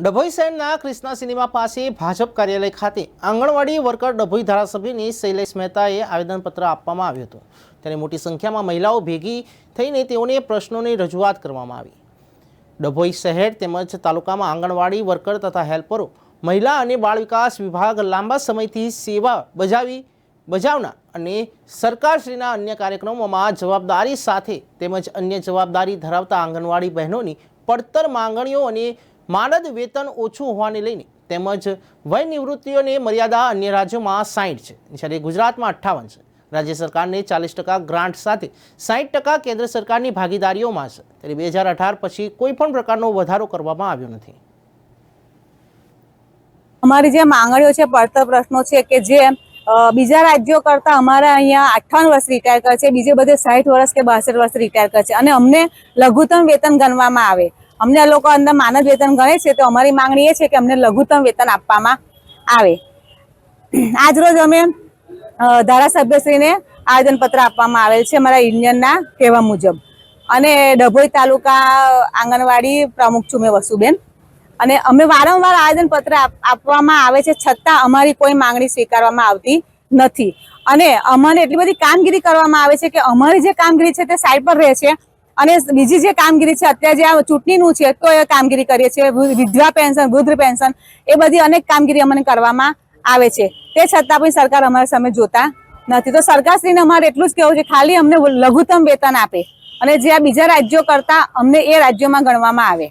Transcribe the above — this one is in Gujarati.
ડભોઈ શહેરના ક્રિષ્ના સિનેમા પાસે ભાજપ કાર્યાલય ખાતે આંગણવાડી વર્કર ડભોઈ ધારાસભ્યની શૈલેષ મહેતાએ આવેદનપત્ર આપવામાં આવ્યું હતું. ત્યારે મોટી સંખ્યામાં મહિલાઓ ભેગી થઈને તેઓને પ્રશ્નોની રજૂઆત કરવામાં આવી. ડભોઈ શહેર તેમજ તાલુકામાં આંગણવાડી વર્કર તથા હેલ્પરો, મહિલા અને બાળ વિકાસ વિભાગ લાંબા સમયથી સેવા બજાવી બજાવનાર અને સરકારશ્રીના અન્ય કાર્યક્રમોમાં જવાબદારી સાથે તેમજ અન્ય જવાબદારી ધરાવતા આંગણવાડી બહેનોની પડતર માંગણીઓ અને માનદ વેતન ઓછું હોવાને લઈને તેમજ વય નિવૃત્તિઓની મર્યાદા અન્ય રાજ્યોમાં સાઠ છે. જ્યારે ગુજરાતમાં અઠ્ઠાવન છે. રાજ્ય સરકારને ચાલીસ ટકા ગ્રાન્ટ સાથે સાઠ ટકા કેન્દ્ર સરકારની ભાગીદારીઓમાં છે. ત્યારે બે હજાર અઢાર પછી કોઈ પણ પ્રકારનો વધારો કરવામાં આવ્યો નથી. અમારી જે માંગણીઓ છે, પડતર પ્રશ્નો છે કે જે બીજા રાજ્યો કરતા અમારા અહીંયા અઠ્ઠાવન વર્ષ રિટાયર કરે છે, બીજે બધે સાઠ વર્ષ કે બાસઠ વર્ષ રિટાયર કરે છે. અને અમને લઘુત્તમ વેતન ગણવામાં આવે. અમને લોકો અંદર માનદ વેતન ગણે છે, તો અમારી માંગણી એ છે કે અમને લઘુત્તમ વેતન આપવામાં આવે. આજ રોજ અમે ધારાસભ્યશ્રીને આવેદનપત્ર આપવામાં આવેલ છે અમારા યુનિયનના કહેવા મુજબ. અને ડભોઈ તાલુકા આંગણવાડી પ્રમુખ છું મેં વસુબેન. અને અમે વારંવાર આવેદનપત્ર આપવામાં આવે છે, છતાં અમારી કોઈ માંગણી સ્વીકારવામાં આવતી નથી. અને અમને એટલી બધી કામગીરી કરવામાં આવે છે કે અમારી જે કામગીરી છે તે સાઈડ પર રહે છે અને બીજી જે કામગીરી છે, અત્યારે જે આ ચૂંટણીનું છે, તો એ કામગીરી કરીએ છીએ વિધવા પેન્શન, વૃદ્ધ પેન્શન, એ બધી અનેક કામગીરી અમને કરવામાં આવે છે. તે છતાં પણ સરકાર અમારી સામે જોતા નથી. તો સરકારશ્રીને અમારે એટલું જ કહેવું છે, ખાલી અમને લઘુત્તમ વેતન આપે અને જે બીજા રાજ્યો કરતા અમને એ રાજ્યોમાં ગણવામાં આવે.